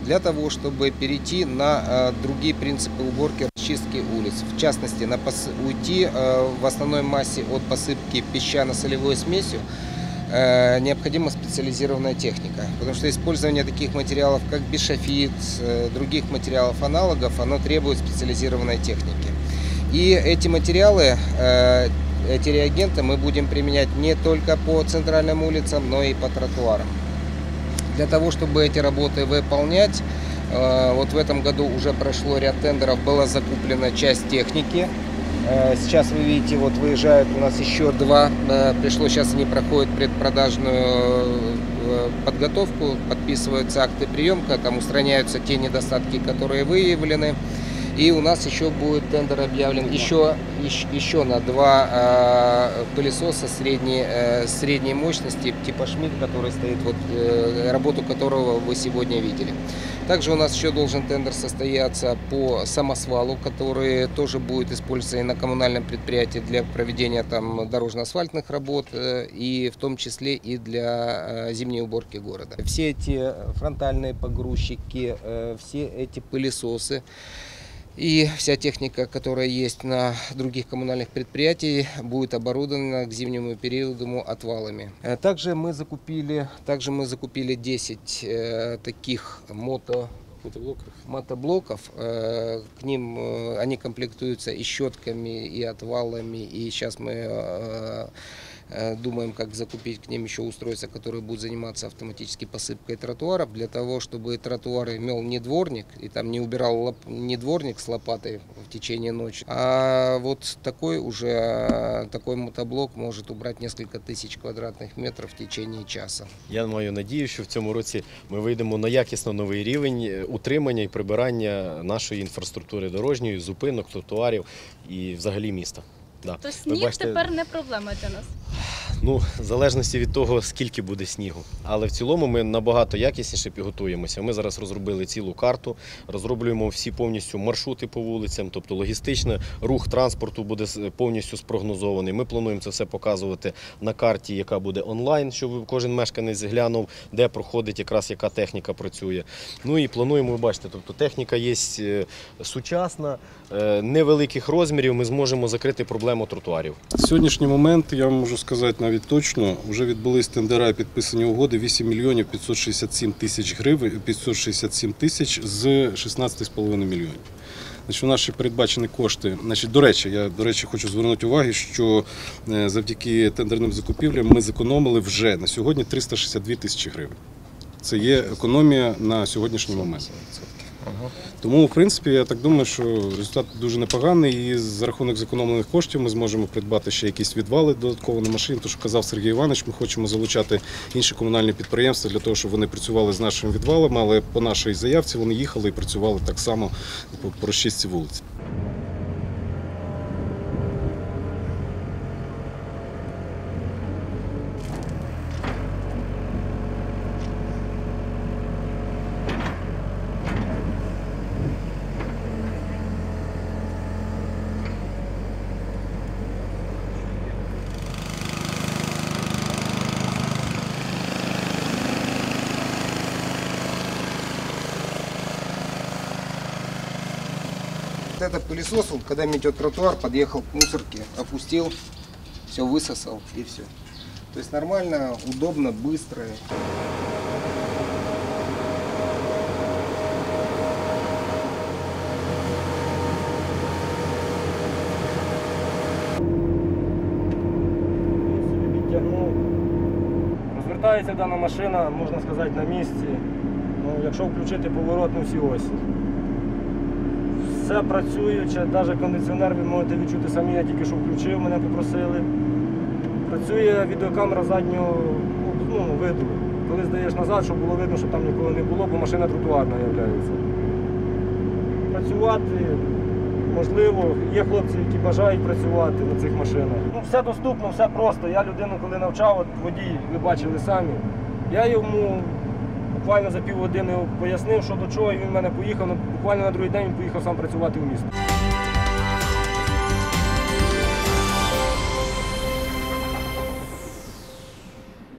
для того, чтобы перейти на э, другие принципы уборки, расчистки улиц. В частности, на пос- уйти э, в основной массе от посыпки песчано-солевой смесью э, необходима специализированная техника. Потому что использование таких материалов, как бишофит, э, других материалов аналогов, оно требует специализированной техники. И эти материалы, э, эти реагенты мы будем применять не только по центральным улицам, но и по тротуарам. Для того, чтобы эти работы выполнять, э, вот в этом году уже прошло ряд тендеров, была закуплена часть техники. Э, Сейчас вы видите, вот выезжают у нас еще два. Э, Пришло, сейчас они проходят предпродажную подготовку, подписываются акты приемка, там устраняются те недостатки, которые выявлены. И у нас еще будет тендер объявлен еще, еще, на два э, пылесоса средней, э, средней мощности, типа Шмидт, который стоит, вот, э, работу которого вы сегодня видели. Также у нас еще должен тендер состояться по самосвалу, который тоже будет использоваться и на коммунальном предприятии для проведения там дорожно-асфальтных работ, э, и в том числе и для э, зимней уборки города. Все эти фронтальные погрузчики, э, все эти пылесосы, и вся техника, которая есть на других коммунальных предприятиях, будет оборудована к зимнему периоду отвалами. Э, Также мы закупили, также мы закупили 10 э, таких мото Мотоблоках. мотоблоков. Э, К ним э, они комплектуются и щетками, и отвалами. И сейчас мы думаем, как закупить к ним еще устройства, которые будут заниматься автоматической посыпкой тротуаров, для того, чтобы тротуар имел не дворник, и там не убирал лоп- не дворник с лопатой в течение ночи, а вот такой уже, э, такой мотоблок может убрать несколько тысяч квадратных метров в течение часа. Я маю надію, що в цьому році ми вийдемо на якісно новий рівень е, утримання і прибирання нашої інфраструктури дорожньої, зупинок, тротуарів і взагалі міста. Да. То сніг бачите, тепер не проблема для нас. Ну, в залежності від того, скільки буде снігу. Але в цілому ми набагато якісніше підготуємося. Ми зараз розробили цілу карту, розроблюємо всі повністю маршрути по вулицям, тобто логістичний рух транспорту буде повністю спрогнозований. Ми плануємо це все показувати на карті, яка буде онлайн, щоб кожен мешканець глянув, де проходить якраз яка техніка працює. Ну і плануємо, ви бачите, тобто техніка є е, сучасна, е, невеликих розмірів. Ми зможемо закрити проблему тротуарів. Сьогоднішній момент я можу сказати навіть точно, вже відбулись тендера і підписані угоди 8 мільйонів 567 тисяч гривень, 567 тисяч з 16,5 мільйонів. Значить, у нас ще передбачені кошти. Значить, до речі, я до речі хочу звернути увагу, що е, завдяки тендерним закупівлям ми зекономили вже на сьогодні 362 тисячі гривень. Це є економія на сьогоднішній момент. Тому, в принципі, я так думаю, що результат дуже непоганий. І за рахунок зекономлених коштів ми зможемо придбати ще якісь відвали додатково на машині. Тому що казав Сергій Іванович, ми хочемо залучати інші комунальні підприємства для того, щоб вони працювали з нашими відвалами, але по нашій заявці вони їхали і працювали так само по розчистці вулиць. Вот этот пылесос, вот, когда метет тротуар, подъехал к мусорке, опустил, все высосал и все. То есть нормально, удобно, быстро. собі підтягнув. Розвертається дана машина, можна сказати, на місці. Ну, якщо включити поворотну всі осі. Все працююче, навіть кондиціонер ви можете відчути самі, я тільки що включив, мене попросили. Працює відеокамера заднього ну, виду. Коли здаєш назад, щоб було видно, що там нікого не було, бо машина тротуарна є. Працювати можливо, є хлопці, які бажають працювати на цих машинах. Ну, все доступно, все просто. Я людину, коли навчав, от водій, ви бачили самі. Я йому буквально за півгодини пояснив, що до чого, і він в мене поїхав. Ну, Буквально на другий день він поїхав сам працювати в місто.